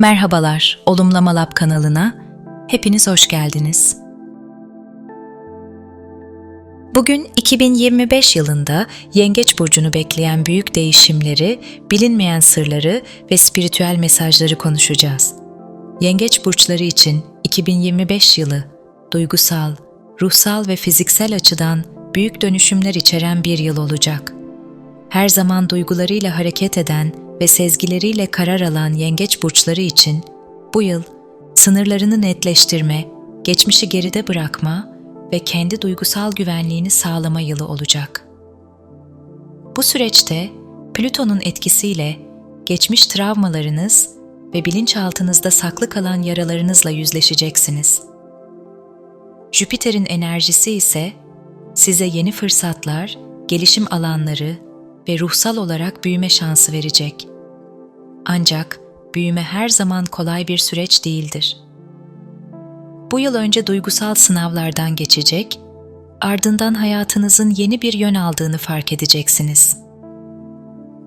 Merhabalar, Olumlama Lab kanalına hepiniz hoş geldiniz. Bugün 2025 yılında Yengeç burcunu bekleyen büyük değişimleri, bilinmeyen sırları ve spiritüel mesajları konuşacağız. Yengeç burçları için 2025 yılı duygusal, ruhsal ve fiziksel açıdan büyük dönüşümler içeren bir yıl olacak. Her zaman duygularıyla hareket eden ve sezgileriyle karar alan yengeç burçları için bu yıl sınırlarını netleştirme, geçmişi geride bırakma ve kendi duygusal güvenliğini sağlama yılı olacak. Bu süreçte Plüton'un etkisiyle geçmiş travmalarınız ve bilinçaltınızda saklı kalan yaralarınızla yüzleşeceksiniz. Jüpiter'in enerjisi ise size yeni fırsatlar, gelişim alanları ve ruhsal olarak büyüme şansı verecek. Ancak büyüme her zaman kolay bir süreç değildir. Bu yıl önce duygusal sınavlardan geçecek, ardından hayatınızın yeni bir yön aldığını fark edeceksiniz.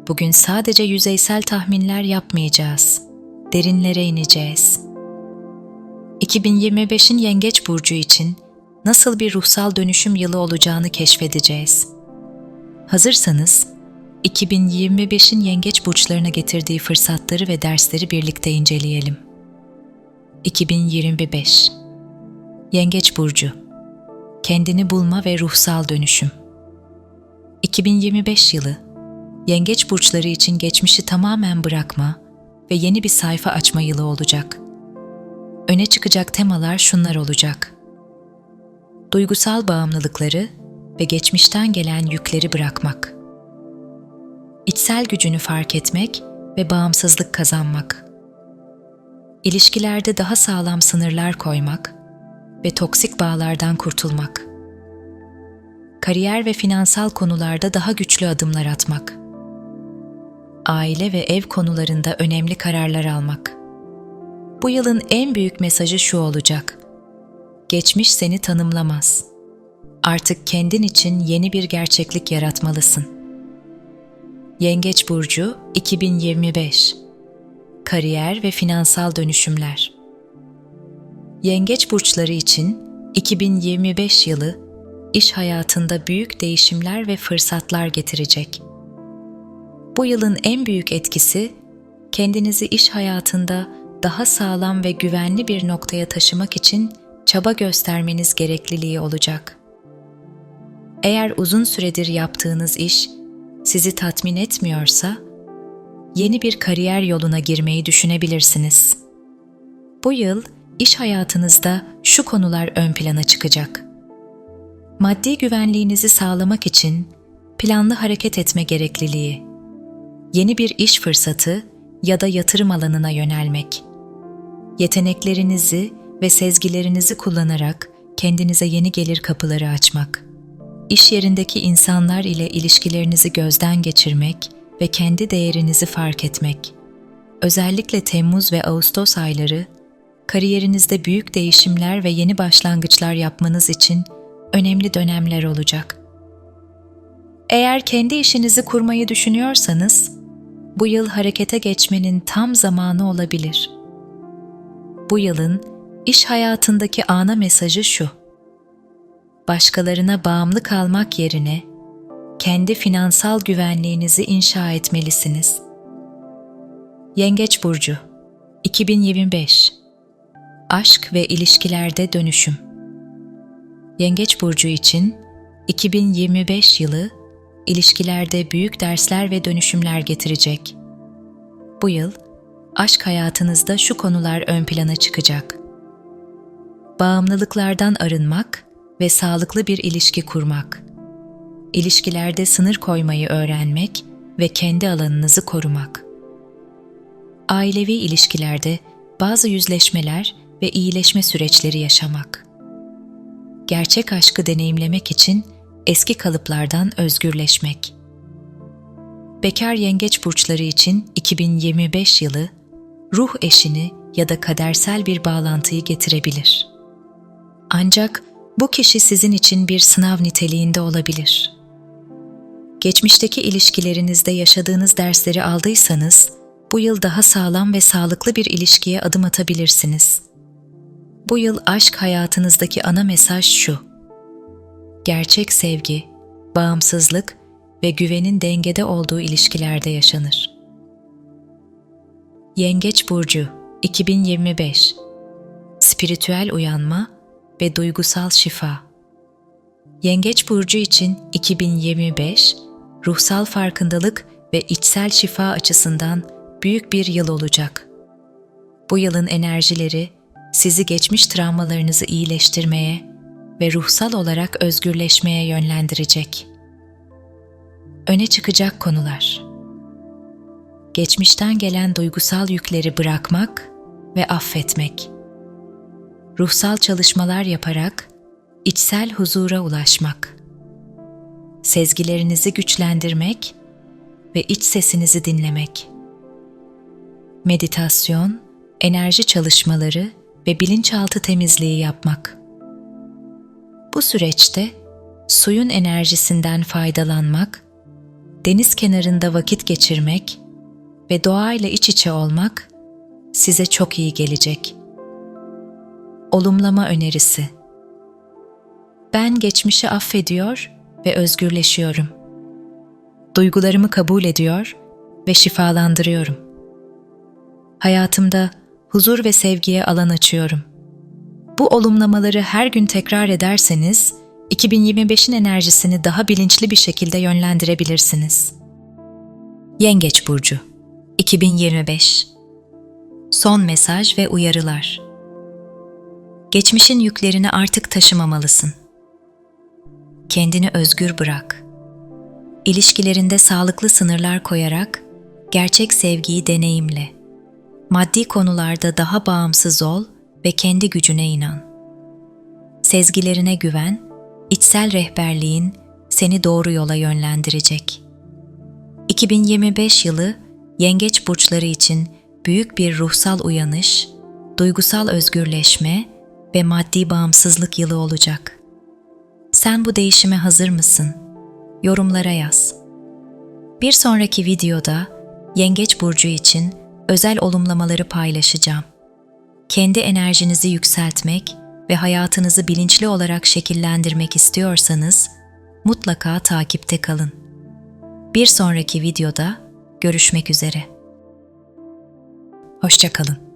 Bugün sadece yüzeysel tahminler yapmayacağız. Derinlere ineceğiz. 2025'in Yengeç burcu için nasıl bir ruhsal dönüşüm yılı olacağını keşfedeceğiz. Hazırsanız 2025'in yengeç burçlarına getirdiği fırsatları ve dersleri birlikte inceleyelim. 2025 Yengeç burcu Kendini bulma ve ruhsal dönüşüm 2025 yılı Yengeç burçları için geçmişi tamamen bırakma ve yeni bir sayfa açma yılı olacak. Öne çıkacak temalar şunlar olacak. Duygusal bağımlılıkları ve geçmişten gelen yükleri bırakmak içsel gücünü fark etmek ve bağımsızlık kazanmak. İlişkilerde daha sağlam sınırlar koymak ve toksik bağlardan kurtulmak. Kariyer ve finansal konularda daha güçlü adımlar atmak. Aile ve ev konularında önemli kararlar almak. Bu yılın en büyük mesajı şu olacak. Geçmiş seni tanımlamaz. Artık kendin için yeni bir gerçeklik yaratmalısın.'' Yengeç burcu 2025 Kariyer ve finansal dönüşümler. Yengeç burçları için 2025 yılı iş hayatında büyük değişimler ve fırsatlar getirecek. Bu yılın en büyük etkisi kendinizi iş hayatında daha sağlam ve güvenli bir noktaya taşımak için çaba göstermeniz gerekliliği olacak. Eğer uzun süredir yaptığınız iş sizi tatmin etmiyorsa, yeni bir kariyer yoluna girmeyi düşünebilirsiniz. Bu yıl iş hayatınızda şu konular ön plana çıkacak. Maddi güvenliğinizi sağlamak için planlı hareket etme gerekliliği, yeni bir iş fırsatı ya da yatırım alanına yönelmek, yeteneklerinizi ve sezgilerinizi kullanarak kendinize yeni gelir kapıları açmak.'' İş yerindeki insanlar ile ilişkilerinizi gözden geçirmek ve kendi değerinizi fark etmek. Özellikle Temmuz ve Ağustos ayları kariyerinizde büyük değişimler ve yeni başlangıçlar yapmanız için önemli dönemler olacak. Eğer kendi işinizi kurmayı düşünüyorsanız, bu yıl harekete geçmenin tam zamanı olabilir. Bu yılın iş hayatındaki ana mesajı şu başkalarına bağımlı kalmak yerine kendi finansal güvenliğinizi inşa etmelisiniz. Yengeç burcu 2025 Aşk ve ilişkilerde dönüşüm. Yengeç burcu için 2025 yılı ilişkilerde büyük dersler ve dönüşümler getirecek. Bu yıl aşk hayatınızda şu konular ön plana çıkacak. Bağımlılıklardan arınmak ve sağlıklı bir ilişki kurmak. İlişkilerde sınır koymayı öğrenmek ve kendi alanınızı korumak. Ailevi ilişkilerde bazı yüzleşmeler ve iyileşme süreçleri yaşamak. Gerçek aşkı deneyimlemek için eski kalıplardan özgürleşmek. Bekar yengeç burçları için 2025 yılı ruh eşini ya da kadersel bir bağlantıyı getirebilir. Ancak bu kişi sizin için bir sınav niteliğinde olabilir. Geçmişteki ilişkilerinizde yaşadığınız dersleri aldıysanız Bu yıl daha sağlam ve sağlıklı bir ilişkiye adım atabilirsiniz. Bu yıl aşk hayatınızdaki ana mesaj şu. Gerçek sevgi, bağımsızlık ve güvenin dengede olduğu ilişkilerde yaşanır. Yengeç burcu 2025 Spiritüel uyanma ve duygusal şifa. Yengeç burcu için 2025 ruhsal farkındalık ve içsel şifa açısından büyük bir yıl olacak. Bu yılın enerjileri sizi geçmiş travmalarınızı iyileştirmeye ve ruhsal olarak özgürleşmeye yönlendirecek. Öne çıkacak konular. Geçmişten gelen duygusal yükleri bırakmak ve affetmek. Ruhsal çalışmalar yaparak içsel huzura ulaşmak. Sezgilerinizi güçlendirmek ve iç sesinizi dinlemek. Meditasyon, enerji çalışmaları ve bilinçaltı temizliği yapmak. Bu süreçte suyun enerjisinden faydalanmak, deniz kenarında vakit geçirmek ve doğayla iç içe olmak size çok iyi gelecek. Olumlama önerisi. Ben geçmişi affediyor ve özgürleşiyorum. Duygularımı kabul ediyor ve şifalandırıyorum. Hayatımda huzur ve sevgiye alan açıyorum. Bu olumlamaları her gün tekrar ederseniz 2025'in enerjisini daha bilinçli bir şekilde yönlendirebilirsiniz. Yengeç burcu 2025 Son mesaj ve uyarılar. Geçmişin yüklerini artık taşımamalısın. Kendini özgür bırak. İlişkilerinde sağlıklı sınırlar koyarak gerçek sevgiyi deneyimle. Maddi konularda daha bağımsız ol ve kendi gücüne inan. Sezgilerine güven, içsel rehberliğin seni doğru yola yönlendirecek. 2025 yılı Yengeç burçları için büyük bir ruhsal uyanış, duygusal özgürleşme ve maddi bağımsızlık yılı olacak. Sen bu değişime hazır mısın? Yorumlara yaz. Bir sonraki videoda Yengeç burcu için özel olumlamaları paylaşacağım. Kendi enerjinizi yükseltmek ve hayatınızı bilinçli olarak şekillendirmek istiyorsanız mutlaka takipte kalın. Bir sonraki videoda görüşmek üzere. Hoşçakalın.